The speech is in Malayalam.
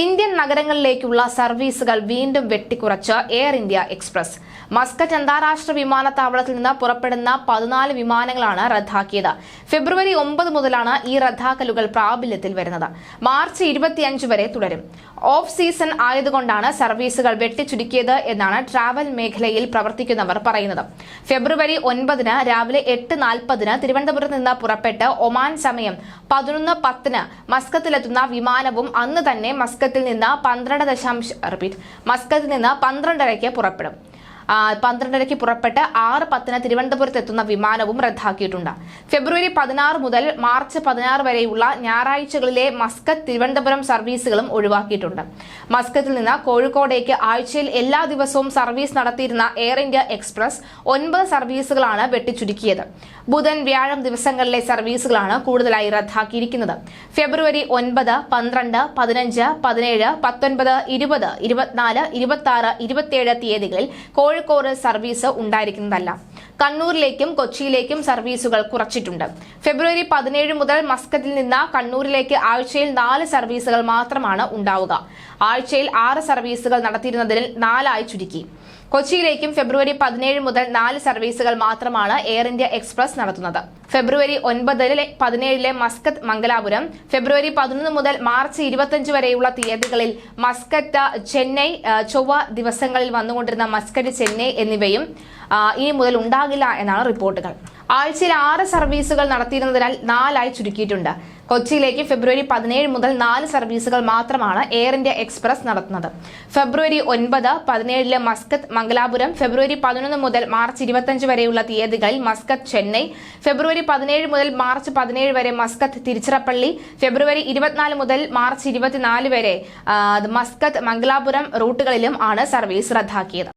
ഇന്ത്യൻ നഗരങ്ങളിലേക്കുള്ള സർവീസുകൾ വീണ്ടും വെട്ടിക്കുറച്ച് എയർ ഇന്ത്യ എക്സ്പ്രസ്. മസ്കറ്റ് അന്താരാഷ്ട്ര വിമാനത്താവളത്തിൽ നിന്ന് പുറപ്പെടുന്ന പതിനാല് വിമാനങ്ങളാണ് റദ്ദാക്കിയത്. ഫെബ്രുവരി ഒമ്പത് മുതലാണ് ഈ റദ്ദാക്കലുകൾ പ്രാബല്യത്തിൽ വരുന്നത്. മാർച്ച് ഇരുപത്തിയഞ്ച് വരെ തുടരും. ഓഫ് സീസൺ ആയതുകൊണ്ടാണ് സർവീസുകൾ വെട്ടിച്ചുരുക്കിയത് എന്നാണ് ട്രാവൽ മേഖലയിൽ പ്രവർത്തിക്കുന്നവർ പറയുന്നത്. ഫെബ്രുവരി ഒൻപതിന് രാവിലെ എട്ട് നാൽപ്പതിന് തിരുവനന്തപുരത്ത് നിന്ന് പുറപ്പെട്ട് ഒമാൻ സമയം പതിനൊന്ന് പത്തിന് മസ്കത്തിലെത്തുന്ന വിമാനവും അന്ന് തന്നെ മസ്കത്തിൽ നിന്ന് പന്ത്രണ്ട് ദശാംശ റിപ്പീറ്റ് മസ്കത്തിൽ നിന്ന് പന്ത്രണ്ടരയ്ക്ക് പുറപ്പെടും. പന്ത്രണ്ടരയ്ക്ക് പുറപ്പെട്ട് ആറ് പത്തിന് തിരുവനന്തപുരത്ത് എത്തുന്ന വിമാനവും റദ്ദാക്കിയിട്ടുണ്ട്. ഫെബ്രുവരി പതിനാറ് മുതൽ മാർച്ച് പതിനാറ് വരെയുള്ള ഞായറാഴ്ചകളിലെ മസ്കത്ത് തിരുവനന്തപുരം സർവീസുകളും ഒഴിവാക്കിയിട്ടുണ്ട്. മസ്കത്തിൽ നിന്ന് കോഴിക്കോടേക്ക് ആഴ്ചയിൽ എല്ലാ ദിവസവും സർവീസ് നടത്തിയിരുന്ന എയർ ഇന്ത്യ എക്സ്പ്രസ് ഒൻപത് സർവീസുകളാണ് വെട്ടിച്ചുരുക്കിയത്. ബുധൻ വ്യാഴം ദിവസങ്ങളിലെ സർവീസുകളാണ് കൂടുതലായി റദ്ദാക്കിയിരിക്കുന്നത്. ഫെബ്രുവരി ഒൻപത് പന്ത്രണ്ട് പതിനഞ്ച് പതിനേഴ് പത്തൊൻപത് ഇരുപത് ഇരുപത്തിനാല് ഇരുപത്തി ആറ് ഇരുപത്തിയേഴ് തീയതികളിൽ സർവീസ് ഉണ്ടായിരിക്കുന്നതല്ല. കണ്ണൂരിലേക്കും കൊച്ചിയിലേക്കും സർവീസുകൾ കുറച്ചിട്ടുണ്ട്. ഫെബ്രുവരി പതിനേഴ് മുതൽ മസ്കറ്റിൽ നിന്ന് കണ്ണൂരിലേക്ക് ആഴ്ചയിൽ നാല് സർവീസുകൾ മാത്രമാണ് ഉണ്ടാവുക. ആഴ്ചയിൽ ആറ് സർവീസുകൾ നടത്തിയിരുന്നതിൽ നാലായി ചുരുക്കി. കൊച്ചിയിലേക്കും ഫെബ്രുവരി പതിനേഴ് മുതൽ നാല് സർവീസുകൾ മാത്രമാണ് എയർ ഇന്ത്യ എക്സ്പ്രസ് നടത്തുന്നത്. ഫെബ്രുവരി ഒൻപതിലെ പതിനേഴിലെ മസ്കത്ത് മംഗലാപുരം ഫെബ്രുവരി പതിനൊന്ന് മുതൽ മാർച്ച് ഇരുപത്തിയഞ്ച് വരെയുള്ള തീയതികളിൽ മസ്കത്ത് ചെന്നൈ ചൊവ്വ ദിവസങ്ങളിൽ വന്നുകൊണ്ടിരുന്ന മസ്കറ്റ് ചെന്നൈ എന്നിവയും ഇനി മുതൽ ഉണ്ടാകില്ല എന്നാണ് റിപ്പോർട്ടുകൾ. ആഴ്ചയിൽ ആറ് സർവീസുകൾ നടത്തിയിരുന്നതിനാൽ നാലായി ചുരുക്കിയിട്ടുണ്ട്. കൊച്ചിയിലേക്ക് ഫെബ്രുവരി പതിനേഴ് മുതൽ നാല് സർവീസുകൾ മാത്രമാണ് എയർ ഇന്ത്യ എക്സ്പ്രസ് നടത്തുന്നത്. ഫെബ്രുവരി ഒൻപത് പതിനേഴിലെ മസ്കത്ത് മംഗലാപുരം ഫെബ്രുവരി പതിനൊന്ന് മുതൽ മാർച്ച് ഇരുപത്തിയഞ്ച് വരെയുള്ള തീയതികളിൽ മസ്കത്ത് ചെന്നൈ ഫെബ്രുവരി പതിനേഴ് മുതൽ മാർച്ച് പതിനേഴ് വരെ മസ്കത്ത് തിരുച്ചിറപ്പള്ളി ഫെബ്രുവരി ഇരുപത്തിനാല് മുതൽ മാർച്ച് ഇരുപത്തിനാല് വരെ മസ്കത്ത് മംഗലാപുരം റൂട്ടുകളിലും ആണ് സർവീസ് റദ്ദാക്കിയത്.